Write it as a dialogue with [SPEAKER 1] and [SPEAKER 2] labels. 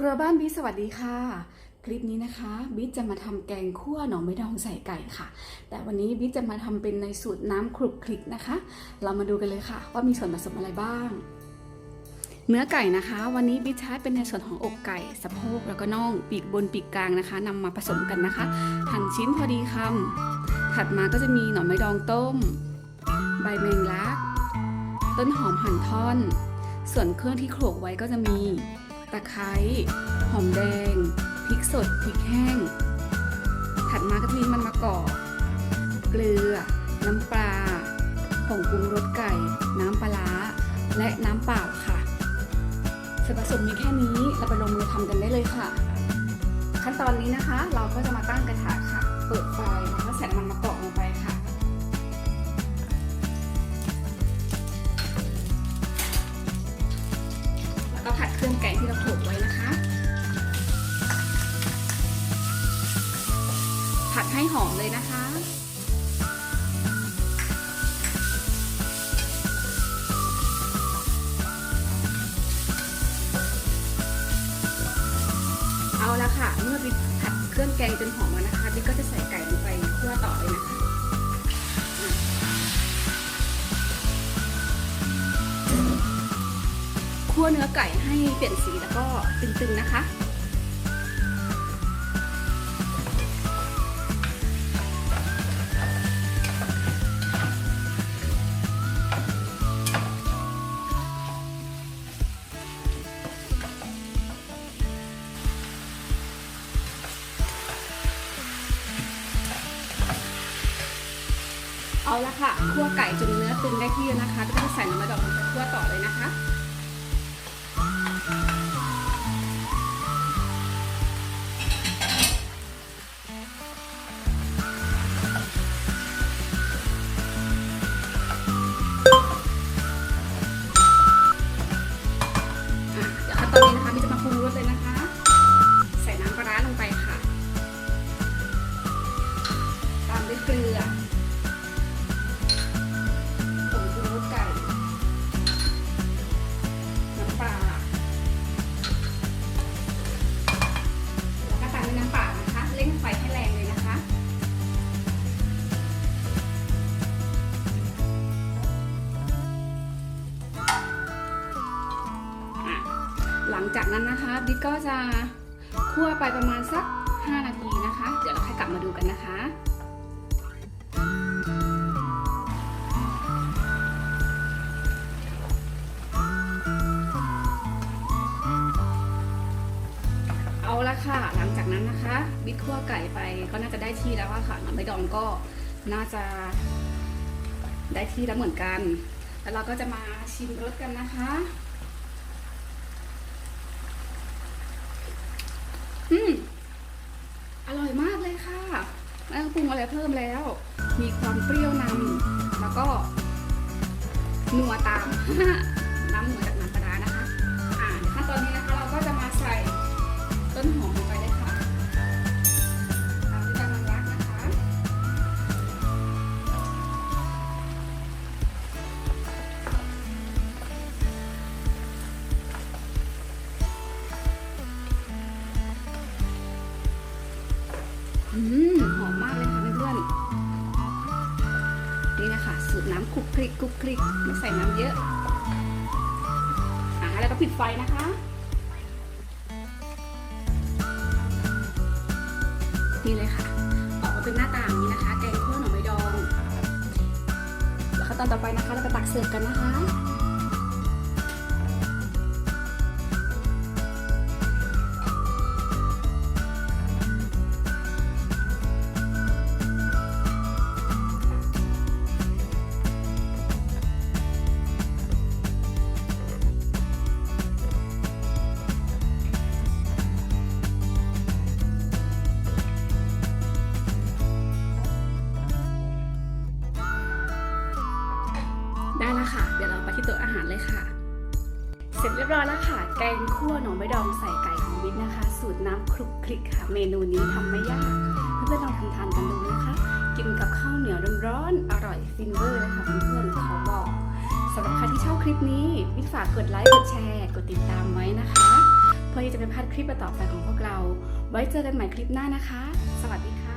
[SPEAKER 1] ครัวบ้านบิ๊สวัสดีค่ะ คลิปนี้นะคะบิ๊จะมาทำแกงคั่วหน่อไม้ดองใส่ไก่ค่ะ แต่วันนี้บิ๊จะมาทำเป็นในสูตรน้ำคลุกคลิกนะคะ เรามาดูกันเลยค่ะ ว่ามีส่วนผสมอะไรบ้าง เนื้อไก่นะคะ วันนี้บิ๊ใช้เป็นในส่วนของอกไก่สะโพกแล้วก็น่องปีกบนปีกกลางนะคะนำมาผสมกันนะคะหั่นชิ้นพอดีคำถัดมาก็จะมีหน่อไม้ดองต้ม ใบแมงลัก ต้นหอมหั่นท่อน ส่วนเครื่องที่โขลกไว้ก็จะมี ตะไคร้หอมแดงพริกสดพริกแห้ง ถัดมาก็จะมีมันมะกอกเกลือ น้ำปลาผงปรุงรสไก่ น้ำปลาร้าและน้ำเปล่าค่ะส่วนผสมมีแค่นี้เราไปลงมือทำกันได้เลยค่ะ ขั้นตอนนี้นะคะเราก็ อมเลยนะคะเอาละค่ะ เมื่อบิ๊กผัดเครื่องแกงจนหอมแล้วนะคะบิ๊กก็จะใส่ไก่ลงไปคั่วต่อเลยนะคะ คั่วเนื้อไก่ให้เปลี่ยนสีแล้วก็ตึงๆนะคะ เอาละค่ะคั่วไก่จนเนื้อตึงได้ที่นะคะก็จะใส่น้ำมันดอกคั่วต่อเลยนะคะ จากนั้นนะคะบิ๊กก็จะคั่วไปประมาณสัก 5 นาทีนะคะ เดี๋ยวเราค่อยกลับมาดูกันนะคะเอาละค่ะ หลังจากนั้นนะคะ บิ๊กคั่วไก่ไปก็น่าจะได้ที่แล้วค่ะน้ำไม่ดองก็น่าจะได้ที่แล้วเหมือนกัน แล้วเราก็จะมาชิมรสกันนะคะ อืมอร่อยมากเลยค่ะไม่ต้องปรุงอะไรเพิ่มแล้ว มีความเปรี้ยวนำแล้วก็นัวตามน้ำหนัวจากน้ำปลาร้านะคะ อ่าขั้นตอนนี้นะคะเราก็จะมาใส่ต้นหอมลงไปเลย อืมหอมมากเลยค่ะเพื่อนๆนี่นะคะสูตรน้ำคลุกคลิกคลุกคลิกไม่ใส่น้ำเยอะอ่าแล้วก็ปิดไฟนะคะนี่เลยค่ะ ออกมาเป็นหน้าตาอย่างนี้นะคะ แกงคั่วหน่อไม้ดอง แล้วขั้นตอนต่อไปนะคะ เราจะตักเสิร์ฟกันนะคะ ร็จเรียบร้อยแล้วค่ะ แกงคั่วหน่อไม้ดองใส่ไก่ของวิทย์นะคะ สูตรน้ำคลุกคลิกค่ะ เมนูนี้ทำไม่ยาก เพื่อนๆลองทำทานกันดูนะคะ กินกับข้าวเหนียวร้อนๆอร่อยฟินเวอร์เลยค่ะเพื่อนๆขอบอกสำหรับใครที่ชอบคลิปนี้วิทฝากกดไลค์กดแชร์ กดติดตามไว้นะคะพพื่อที่จะไม่พลาดคลิปต่อไปของพวกเรา ไว้เจอกันใหม่คลิปหน้านะคะ สวัสดีค่ะ